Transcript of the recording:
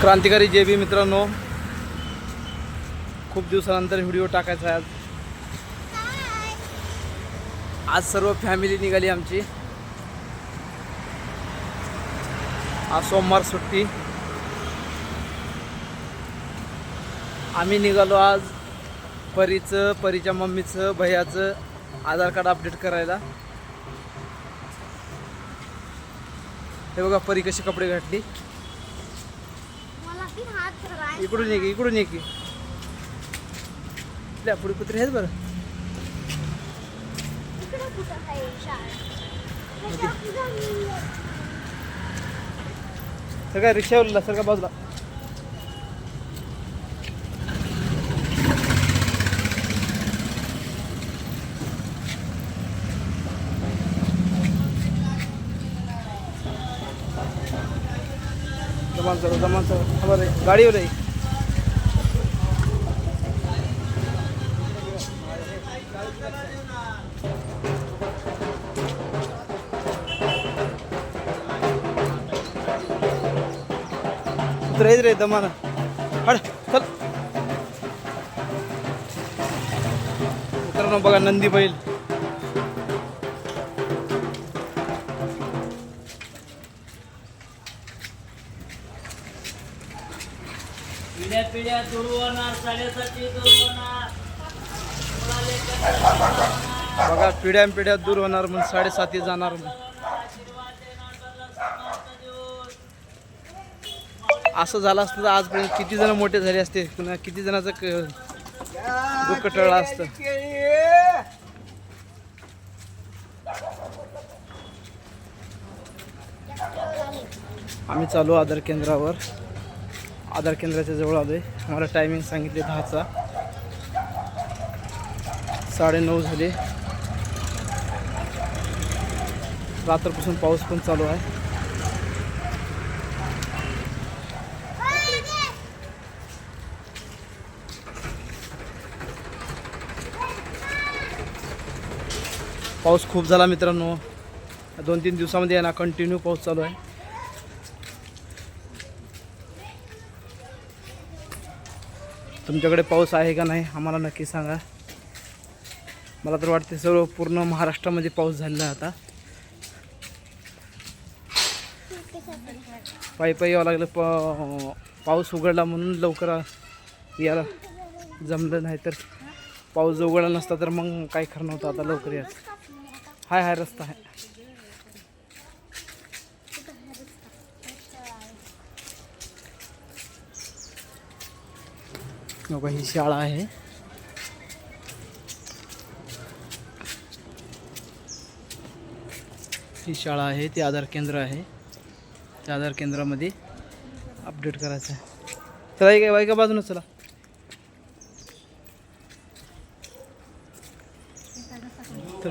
क्रांतिकारी जे बी मित्रांनो खूप दिवसानंतर व्हिडिओ टाकायचा आहे आज. आज सर्व फॅमिली निघाली आमची. आज सोमवार सुट्टी. आम्ही निघालो आज परीचं परीच्या मम्मीचं भैयाचं आधार कार्ड अपडेट करायला. हे बघा परी कशी कपडे घातली. इकडून ये की इकडून ये की. त्या पुढे कुत्रे आहेत बरं. सगळ्या रिक्षावर सगळ्या बाजूला. जमान सर जमान सर हमारे गाड़ी हो रही कुत्रे आहेत रे दमान हड चल. मित्रांनो बघा नंदी बैल. पिढ्या पिढ्या दूर होणार साडेसाती दूर होणार बघा पिढ्या पिढ्या दूर होणार म्हणून साडेसाती जाणार असं झालं असतं तर आजपर्यंत किती जण मोठे झाले असते पुन्हा किती जणाचं क- दुःख टळलं असतं. आम्ही चालू आधार केंद्रावर. आधार केंद्राच्या जवळ आलो आहे आम्हाला टायमिंग सांगितले दहाचा. साडेनऊ झाले. रात्रपासून पाऊस पण चालू आहे. पाऊस खूप झाला मित्रांनो. दोन तीन दिवसामध्ये यांना कंटिन्यू पाऊस चालू आहे. तुमच्याकडे पाऊस आहे का नाही आम्हाला नक्की सांगा. मला तर वाटते सर्व पूर्ण महाराष्ट्रामध्ये पाऊस झालेला आता. पायी पायी यावं लागलं पा पाऊस उघडला म्हणून लवकर यायला जमलं नाही तर. पाऊस उघडला नसता तर मग काय खरं नव्हतं आता लवकर यायचं. हाय हाय रस्ता आहे. बघा ही शाळा आहे ही शाळा आहे ती आधार केंद्र आहे। त्या आधार केंद्रामध्ये अपडेट करायचं आहे. चला एक एका बाजूनच चला. तर